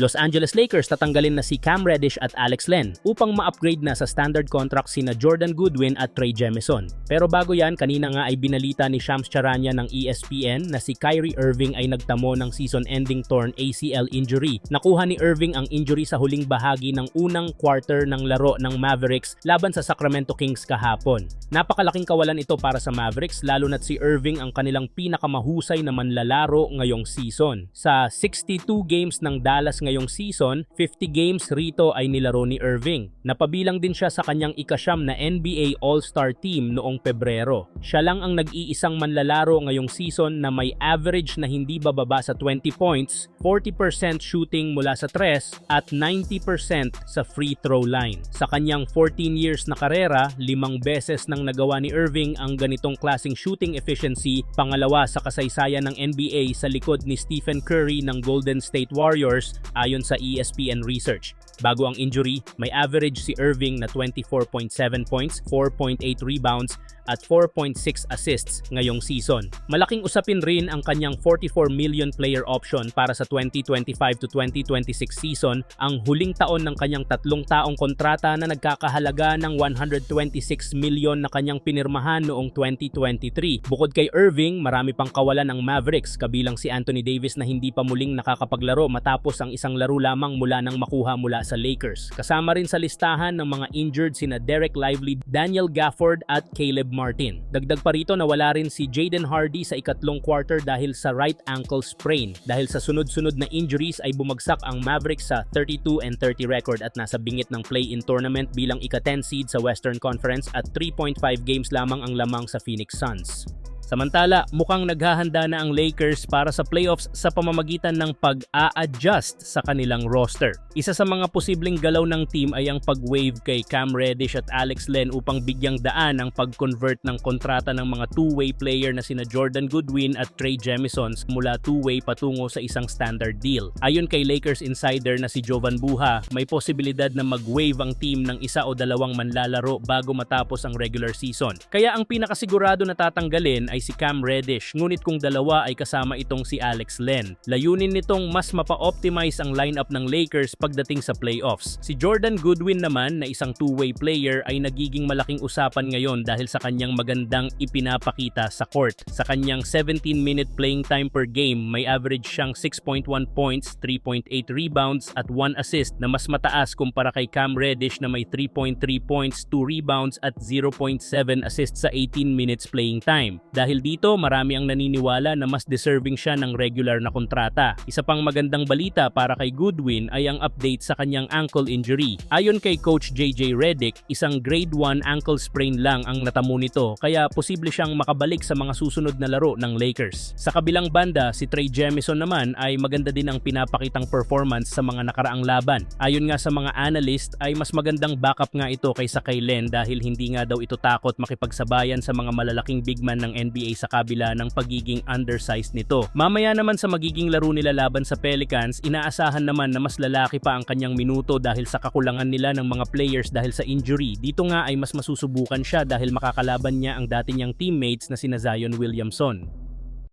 Los Angeles Lakers tatanggalin na si Cam Reddish at Alex Len upang ma-upgrade na sa standard contract sina Jordan Goodwin at Trey Jemison. Pero bago yan, kanina nga ay binalita ni Shams Charania ng ESPN na si Kyrie Irving ay nagtamo ng season-ending torn ACL injury. Nakuha ni Irving ang injury sa huling bahagi ng unang quarter ng laro ng Mavericks laban sa Sacramento Kings kahapon. Napakalaking kawalan ito para sa Mavericks lalo na't si Irving ang kanilang pinakamahusay na manlalaro ngayong season. Sa 62 games ng Dallas ngayong season, 50 games rito ay nilaro ni Irving. Napabilang din siya sa kanyang ikasyam na NBA All-Star team noong Pebrero. Siya lang ang nag-iisang manlalaro ngayong season na may average na hindi bababa sa 20 points, 40% shooting mula sa tres at 90% sa free throw line. Sa kanyang 14 years na karera, limang beses nang nagawa ni Irving ang ganitong klasing shooting efficiency, pangalawa sa kasaysayan ng NBA sa likod ni Stephen Curry ng Golden State Warriors ayon sa ESPN research. Bago ang injury, may average si Irving na 24.7 points, 4.8 rebounds at 4.6 assists ngayong season. Malaking usapin rin ang kanyang 44 million player option para sa 2025 to 2026 season, ang huling taon ng kanyang tatlong taong kontrata na nagkakahalaga ng 126 million na kanyang pinirmahan noong 2023. Bukod kay Irving, marami pang kawalan ng Mavericks kabilang si Anthony Davis na hindi pa muling nakakapaglaro matapos ang isang laro lamang mula nang makuha mula sa Lakers. Kasama rin sa listahan ng mga injured sina Derek Lively, Daniel Gafford at Caleb Martin. Dagdag pa rito na wala rin si Jaden Hardy sa ikatlong quarter dahil sa right ankle sprain. Dahil sa sunod-sunod na injuries ay bumagsak ang Mavericks sa 32 and 30 record at nasa bingit ng play-in tournament bilang ika-10 seed sa Western Conference at 3.5 games lamang ang lamang sa Phoenix Suns. Samantala, mukhang naghahanda na ang Lakers para sa playoffs sa pamamagitan ng pag-a-adjust sa kanilang roster. Isa sa mga posibleng galaw ng team ay ang pag-wave kay Cam Reddish at Alex Len upang bigyang daan ang pag-convert ng kontrata ng mga two-way player na sina Jordan Goodwin at Trey Jemison mula two-way patungo sa isang standard deal. Ayon kay Lakers insider na si Jovan Buha, may posibilidad na mag-wave ang team ng isa o dalawang manlalaro bago matapos ang regular season. Kaya ang pinakasigurado na tatanggalin ay si Cam Reddish, ngunit kung dalawa ay kasama itong si Alex Len. Layunin nitong mas mapa-optimize ang lineup ng Lakers pagdating sa playoffs. Si Jordan Goodwin naman na isang two-way player ay nagiging malaking usapan ngayon dahil sa kanyang magandang ipinapakita sa court. Sa kanyang 17-minute playing time per game, may average siyang 6.1 points, 3.8 rebounds at 1 assist na mas mataas kumpara kay Cam Reddish na may 3.3 points, 2 rebounds at 0.7 assists sa 18 minutes playing time. Dahil dito, marami ang naniniwala na mas deserving siya ng regular na kontrata. Isa pang magandang balita para kay Goodwin ay ang update sa kanyang ankle injury. Ayon kay Coach JJ Redick, isang grade 1 ankle sprain lang ang natamo nito kaya posible siyang makabalik sa mga susunod na laro ng Lakers. Sa kabilang banda, si Trey Jemison naman ay maganda din ang pinapakitang performance sa mga nakaraang laban. Ayon nga sa mga analyst ay mas magandang backup nga ito kaysa kay Len dahil hindi nga daw ito takot makipagsabayan sa mga malalaking big man ng NBA sa kabila ng pagiging undersized nito. Mamaya naman sa magiging laro nila laban sa Pelicans, inaasahan naman na mas lalaki pa ang kanyang minuto dahil sa kakulangan nila ng mga players dahil sa injury. Dito nga ay mas masusubukan siya dahil makakalaban niya ang dati niyang teammates na sina Zion Williamson.